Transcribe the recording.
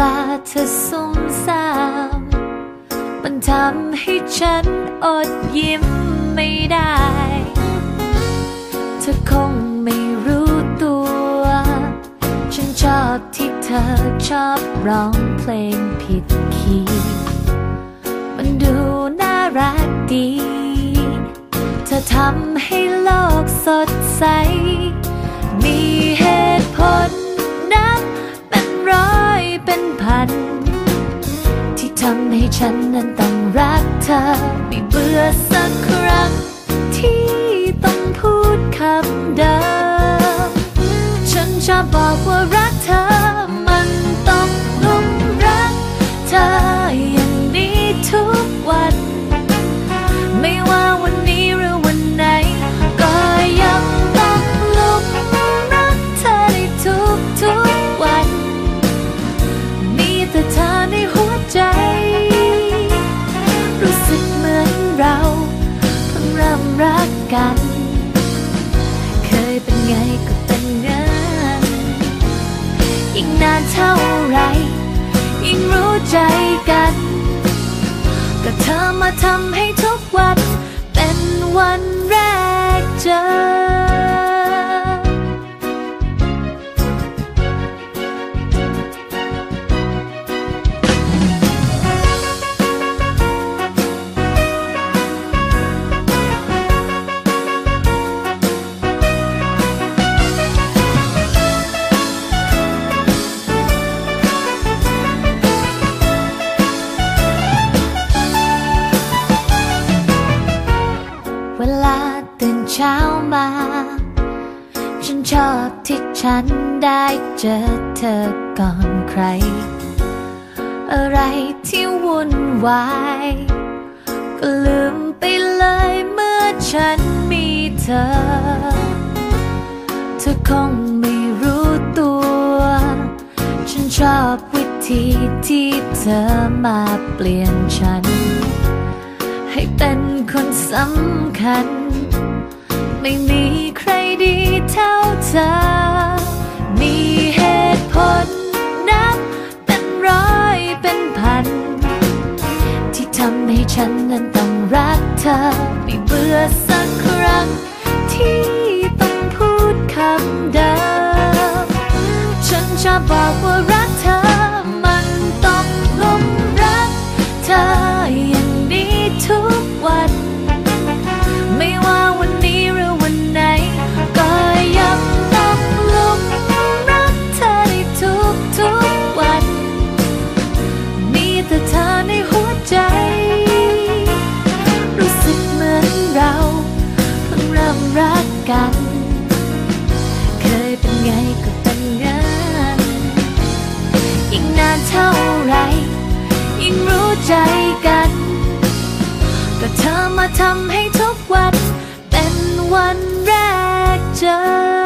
อซุ่มซ่ามมันทำให้ฉันอดยิ้มไม่ได้ เธอคงไม่รู้ตัว ฉันชอบที่เธอชอบร้องเพลงผิดคีย์มันดูน่ารักดี เธอทำให้โลกสดใส เป็นพัน ที่ทำให้ฉันนั้นต้องรักเธอไม่เบื่อสักครั้ง ที่ต้องพูดคำเดิม ฉันชอบบอกว่า นานเท่าไรยิ่งรู้ใจกัน ก็เธอมาทำใมา ฉันชอบที่ฉันได้เจอเธอก่อนใคร อะไรที่วุ่นวายก็ลืมไปเลยเมื่อฉันมีเธอ เธอคงไม่รู้ตัว ฉันชอบวิธีที่เธอมาเปลี่ยนฉัน ให้เป็นคนสำคัญ ไม่มีใครดีเท่าเธอ มีเหตุผลนับเป็นร้อยเป็นพัน ที่ทำให้ฉันนั้นต้องรักเธอ ไม่เบื่อสักครั้งที่ต้องพูดคำเดิม ฉันชอบบอกว่ารักเธอ ใจกัน ก็เธอมาทำให้ทุกวัน เป็นวันแรกเจอ